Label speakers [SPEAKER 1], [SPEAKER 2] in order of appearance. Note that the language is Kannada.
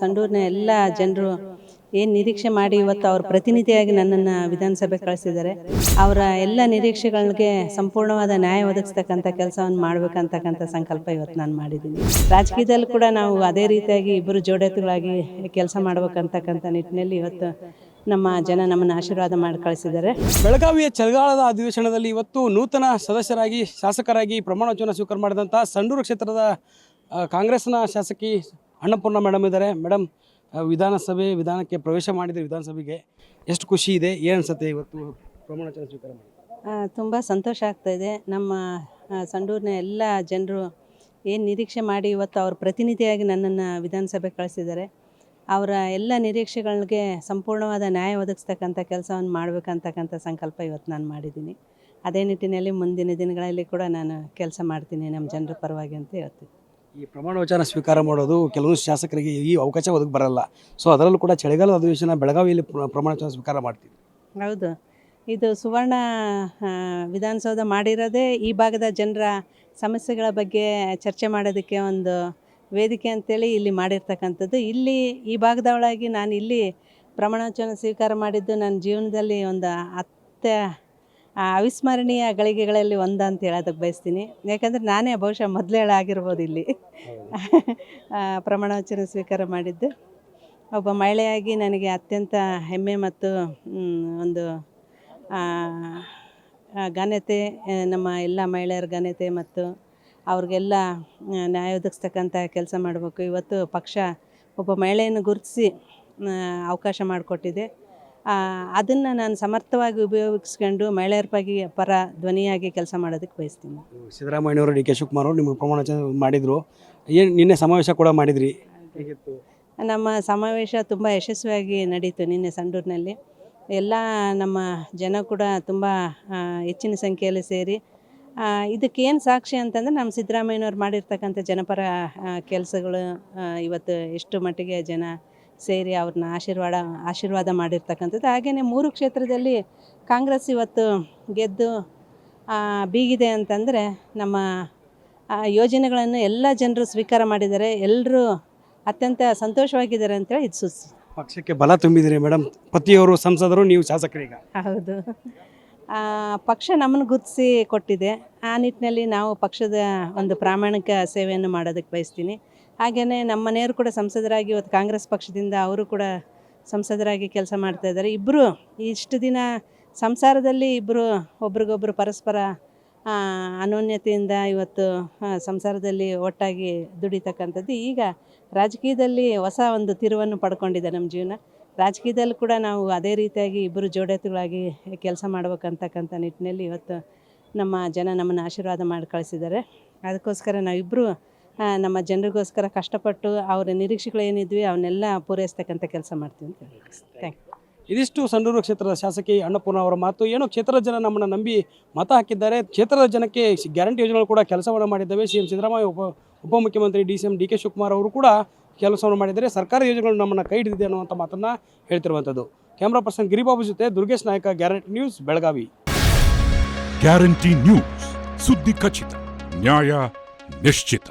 [SPEAKER 1] ಸಂಡೂರಿನ ಎಲ್ಲ ಜನರು ಏನು ನಿರೀಕ್ಷೆ ಮಾಡಿ ಇವತ್ತು ಅವ್ರ ಪ್ರತಿನಿಧಿಯಾಗಿ ನನ್ನನ್ನು ವಿಧಾನಸಭೆ ಕಳಿಸಿದ್ದಾರೆ. ಅವರ ಎಲ್ಲ ನಿರೀಕ್ಷೆಗಳಿಗೆ ಸಂಪೂರ್ಣವಾದ ನ್ಯಾಯ ಒದಗಿಸ್ತಕ್ಕಂಥ ಕೆಲಸವನ್ನು ಮಾಡಬೇಕಂತಕ್ಕಂಥ ಸಂಕಲ್ಪ ಇವತ್ತು ನಾನು ಮಾಡಿದ್ದೀನಿ. ರಾಜಕೀಯದಲ್ಲಿ ಕೂಡ ನಾವು ಅದೇ ರೀತಿಯಾಗಿ ಇಬ್ಬರು ಜೋಡೆತ್ತುಗಳಾಗಿ ಕೆಲಸ ಮಾಡಬೇಕಂತಕ್ಕಂಥ ನಿಟ್ಟಿನಲ್ಲಿ ಇವತ್ತು ನಮ್ಮ ಜನ ನಮ್ಮನ್ನು ಆಶೀರ್ವಾದ ಮಾಡಿ ಕಳಿಸಿದ್ದಾರೆ.
[SPEAKER 2] ಬೆಳಗಾವಿಯ ಚಳಿಗಾಲದ ಅಧಿವೇಶನದಲ್ಲಿ ಇವತ್ತು ನೂತನ ಸದಸ್ಯರಾಗಿ ಶಾಸಕರಾಗಿ ಪ್ರಮಾಣ ವಚನ ಸ್ವೀಕಾರ ಮಾಡಿದಂಥ ಸಂಡೂರು ಕ್ಷೇತ್ರದ ಕಾಂಗ್ರೆಸ್ನ ಶಾಸಕಿ ಅನ್ನಪೂರ್ಣ ಮೇಡಮ್ ಇದ್ದಾರೆ. ಮೇಡಮ್ ವಿಧಾನಸಭೆ ವಿಧಾನಕ್ಕೆ ಪ್ರವೇಶ ಮಾಡಿದ ವಿಧಾನಸಭೆಗೆ ಎಷ್ಟು ಖುಷಿ ಇದೆ? ಏನು ಅನ್ಸುತ್ತೆ ಇವತ್ತು ಪ್ರಮಾಣ ವಚನ ಸ್ವೀಕಾರ ಮಾಡಿ?
[SPEAKER 1] ತುಂಬ ಸಂತೋಷ ಆಗ್ತಾ ಇದೆ. ನಮ್ಮ ಸಂಡೂರಿನ ಎಲ್ಲ ಜನರು ಏನು ನಿರೀಕ್ಷೆ ಮಾಡಿ ಇವತ್ತು ಅವ್ರ ಪ್ರತಿನಿಧಿಯಾಗಿ ನನ್ನನ್ನು ವಿಧಾನಸಭೆ ಕಳಿಸಿದ್ದಾರೆ. ಅವರ ಎಲ್ಲ ನಿರೀಕ್ಷೆಗಳಿಗೆ ಸಂಪೂರ್ಣವಾದ ನ್ಯಾಯ ಒದಗಿಸ್ತಕ್ಕಂಥ ಕೆಲಸವನ್ನು ಮಾಡಬೇಕಂತಕ್ಕಂಥ ಸಂಕಲ್ಪ ಇವತ್ತು ನಾನು ಮಾಡಿದ್ದೀನಿ. ಅದೇ ನಿಟ್ಟಿನಲ್ಲಿ ಮುಂದಿನ ದಿನಗಳಲ್ಲಿ ಕೂಡ ನಾನು ಕೆಲಸ ಮಾಡ್ತೀನಿ ನಮ್ಮ ಜನರ ಪರವಾಗಿ ಅಂತ ಹೇಳ್ತೀನಿ.
[SPEAKER 2] ಈ ಪ್ರಮಾಣ ವಚನ ಸ್ವೀಕಾರ ಮಾಡೋದು ಕೆಲವು ಶಾಸಕರಿಗೆ ಈ ಅವಕಾಶ ಒದಗಿ ಬರಲ್ಲ. ಸೊ ಅದರಲ್ಲೂ ಕೂಡ ಚಳಿಗಾಲದ ಅಧಿವೇಶನ ಬೆಳಗಾವಿಯಲ್ಲಿ ಪ್ರ- ಪ್ರಮಾಣ ವಚನ ಸ್ವೀಕಾರ ಮಾಡ್ತೀವಿ
[SPEAKER 1] ಹೌದು. ಇದು ಸುವರ್ಣ ವಿಧಾನಸೌಧ ಮಾಡಿರೋದೇ ಈ ಭಾಗದ ಜನರ ಸಮಸ್ಯೆಗಳ ಬಗ್ಗೆ ಚರ್ಚೆ ಮಾಡೋದಕ್ಕೆ ಒಂದು ವೇದಿಕೆ ಅಂತೇಳಿ ಇಲ್ಲಿ ಮಾಡಿರ್ತಕ್ಕಂಥದ್ದು. ಇಲ್ಲಿ ಈ ಭಾಗದವಳಾಗಿ ನಾನು ಇಲ್ಲಿ ಪ್ರಮಾಣ ವಚನ ಸ್ವೀಕಾರ ಮಾಡಿದ್ದು ನನ್ನ ಜೀವನದಲ್ಲಿ ಒಂದು ಅತ್ಯ ಅವಿಸ್ಮರಣೀಯ ಗಳಿಗೆಗಳಲ್ಲಿ ಒಂದ ಅಂತ ಹೇಳೋದಕ್ಕೆ ಬಯಸ್ತೀನಿ. ಯಾಕಂದರೆ ನಾನೇ ಬಹುಶಃ ಮೊದಲೇಳಾಗಿರ್ಬೋದು ಇಲ್ಲಿ. ಪ್ರಮಾಣವಚನ ಸ್ವೀಕಾರ ಮಾಡಿದ್ದು. ಒಬ್ಬ ಮಹಿಳೆಯಾಗಿ ನನಗೆ ಅತ್ಯಂತ ಹೆಮ್ಮೆ ಮತ್ತು ಒಂದು ಘನತೆ ನಮ್ಮ ಎಲ್ಲ ಮಹಿಳೆಯರ ಘನತೆ ಮತ್ತು ಅವ್ರಿಗೆಲ್ಲ ನ್ಯಾಯ ಒದಗಿಸ್ತಕ್ಕಂಥ ಕೆಲಸ ಮಾಡಬೇಕು. ಇವತ್ತು ಪಕ್ಷ ಒಬ್ಬ ಮಹಿಳೆಯನ್ನು ಗುರುತಿಸಿ ಅವಕಾಶ ಮಾಡಿಕೊಟ್ಟಿದೆ. ಅದನ್ನು ನಾನು ಸಮರ್ಥವಾಗಿ ಉಪಯೋಗಿಸ್ಕೊಂಡು ಮಹಿಳೆಯರ ಬಗ್ಗೆ ಪರ ಧ್ವನಿಯಾಗಿ ಕೆಲಸ ಮಾಡೋದಕ್ಕೆ ಬಯಸ್ತೀನಿ.
[SPEAKER 2] ಸಿದ್ದರಾಮಯ್ಯನವರು ಡಿ ಕೆ ಶಿವಕುಮಾರ್ ಅವರು ನಿಮಗೆ ಪ್ರಮಾಣ ವಚನ ಮಾಡಿದರು. ಏನು ನಿನ್ನೆ ಸಮಾವೇಶ ಕೂಡ ಮಾಡಿದ್ರಿ? ಹೇಗಿತ್ತು?
[SPEAKER 1] ನಮ್ಮ ಸಮಾವೇಶ ತುಂಬ ಯಶಸ್ವಿಯಾಗಿ ನಡೀತು ನಿನ್ನೆ ಸಂಡೂರಿನಲ್ಲಿ. ಎಲ್ಲ ನಮ್ಮ ಜನ ಕೂಡ ತುಂಬ ಹೆಚ್ಚಿನ ಸಂಖ್ಯೆಯಲ್ಲಿ ಸೇರಿ ಇದಕ್ಕೇನು ಸಾಕ್ಷಿ ಅಂತಂದರೆ ನಮ್ಮ ಸಿದ್ದರಾಮಯ್ಯನವ್ರು ಮಾಡಿರ್ತಕ್ಕಂಥ ಜನಪರ ಕೆಲಸಗಳು ಇವತ್ತು ಎಷ್ಟು ಮಟ್ಟಿಗೆ ಜನ ಸೇರಿ ಅವ್ರನ್ನ ಆಶೀರ್ವಾದ ಆಶೀರ್ವಾದ ಮಾಡಿರ್ತಕ್ಕಂಥದ್ದು. ಹಾಗೆಯೇ ಮೂರು ಕ್ಷೇತ್ರದಲ್ಲಿ ಕಾಂಗ್ರೆಸ್ ಇವತ್ತು ಗೆದ್ದು ಬೀಗಿದೆ ಅಂತಂದರೆ ನಮ್ಮ ಯೋಜನೆಗಳನ್ನು ಎಲ್ಲ ಜನರು ಸ್ವೀಕಾರ ಮಾಡಿದ್ದಾರೆ. ಎಲ್ಲರೂ ಅತ್ಯಂತ ಸಂತೋಷವಾಗಿದ್ದಾರೆ ಅಂತೇಳಿ ಇದು ಸುಸ್
[SPEAKER 2] ಪಕ್ಷಕ್ಕೆ ಬಲ ತುಂಬಿದಿರಿ ಮೇಡಮ್ ಪತಿಯವರು ಸಂಸದರು ನೀವು ಶಾಸಕರೀಗ.
[SPEAKER 1] ಹೌದು. ಪಕ್ಷ ನಮ್ಮನ್ನು ಗುರುತಿಸಿ ಕೊಟ್ಟಿದೆ. ಆ ನಿಟ್ಟಿನಲ್ಲಿ ನಾವು ಪಕ್ಷದ ಒಂದು ಪ್ರಾಮಾಣಿಕ ಸೇವೆಯನ್ನು ಮಾಡೋದಕ್ಕೆ ಬಯಸ್ತೀನಿ. ಹಾಗೆಯೇ ನಮ್ಮ ಮನೆಯವರು ಕೂಡ ಸಂಸದರಾಗಿ ಇವತ್ತು ಕಾಂಗ್ರೆಸ್ ಪಕ್ಷದಿಂದ ಅವರು ಕೂಡ ಸಂಸದರಾಗಿ ಕೆಲಸ ಮಾಡ್ತಾ ಇದ್ದಾರೆ. ಇಬ್ಬರು ಇಷ್ಟು ದಿನ ಸಂಸಾರದಲ್ಲಿ ಇಬ್ಬರು ಒಬ್ರಿಗೊಬ್ಬರು ಪರಸ್ಪರ ಅನೋನ್ಯತೆಯಿಂದ ಇವತ್ತು ಸಂಸಾರದಲ್ಲಿ ಒಟ್ಟಾಗಿ ದುಡಿತಕ್ಕಂಥದ್ದು. ಈಗ ರಾಜಕೀಯದಲ್ಲಿ ಹೊಸ ಒಂದು ತಿರುವನ್ನು ಪಡ್ಕೊಂಡಿದೆ ನಮ್ಮ ಜೀವನ. ರಾಜಕೀಯದಲ್ಲಿ ಕೂಡ ನಾವು ಅದೇ ರೀತಿಯಾಗಿ ಇಬ್ಬರು ಜೋಡೆತುಗಳಾಗಿ ಕೆಲಸ ಮಾಡ್ಬೇಕಂತಕ್ಕಂಥ ನಿಟ್ಟಿನಲ್ಲಿ ಇವತ್ತು ನಮ್ಮ ಜನ ನಮ್ಮನ್ನು ಆಶೀರ್ವಾದ ಮಾಡಿ ಕಳಿಸಿದ್ದಾರೆ. ಅದಕ್ಕೋಸ್ಕರ ನಾವಿಬ್ಬರು ನಮ್ಮ ಜನರಿಗೋಸ್ಕರ ಕಷ್ಟಪಟ್ಟು ಅವರ ನಿರೀಕ್ಷೆಗಳು ಏನಿದ್ವಿ ಅವನ್ನೆಲ್ಲ ಪೂರೈಸ್ತಕ್ಕಂಥ ಕೆಲಸ ಮಾಡ್ತೀವಿ ಅಂತ ಹೇಳಿ. ಥ್ಯಾಂಕ್ ಯು
[SPEAKER 2] ಇದಿಷ್ಟು ಸಂಡೂರು ಕ್ಷೇತ್ರದ ಶಾಸಕಿ ಅನ್ನಪೂರ್ಣ ಅವರ ಮಾತು. ಏನೋ ಕ್ಷೇತ್ರದ ಜನ ನಮ್ಮನ್ನು ನಂಬಿ ಮತ ಹಾಕಿದ್ದಾರೆ. ಕ್ಷೇತ್ರದ ಜನಕ್ಕೆ ಗ್ಯಾರಂಟಿ ಯೋಜನೆಗಳು ಕೂಡ ಕೆಲಸವನ್ನು ಮಾಡಿದ್ದಾವೆ. ಸಿ ಎಂ ಸಿದ್ದರಾಮಯ್ಯ ಉಪ ಉಪಮುಖ್ಯಮಂತ್ರಿ D C M D K Shivakumar ಅವರು ಕೂಡ ಕೆಲಸವನ್ನು ಮಾಡಿದ್ದಾರೆ. ಸರ್ಕಾರಿ ಯೋಜನೆಗಳು ನಮ್ಮನ್ನು ಕೈ ಹಿಡಿದಿದೆ ಅನ್ನುವಂಥ ಮಾತನ್ನು ಹೇಳ್ತಿರುವಂಥದ್ದು ಕ್ಯಾಮ್ರಾ ಪರ್ಸನ್ ಗಿರಿಬಾಬು ಜೊತೆ Durgesh Nayak guarantee news Belagavi.
[SPEAKER 3] Guarantee news. ಸುದ್ದಿ ಖಚಿತ ನ್ಯಾಯ ನಿಶ್ಚಿತ.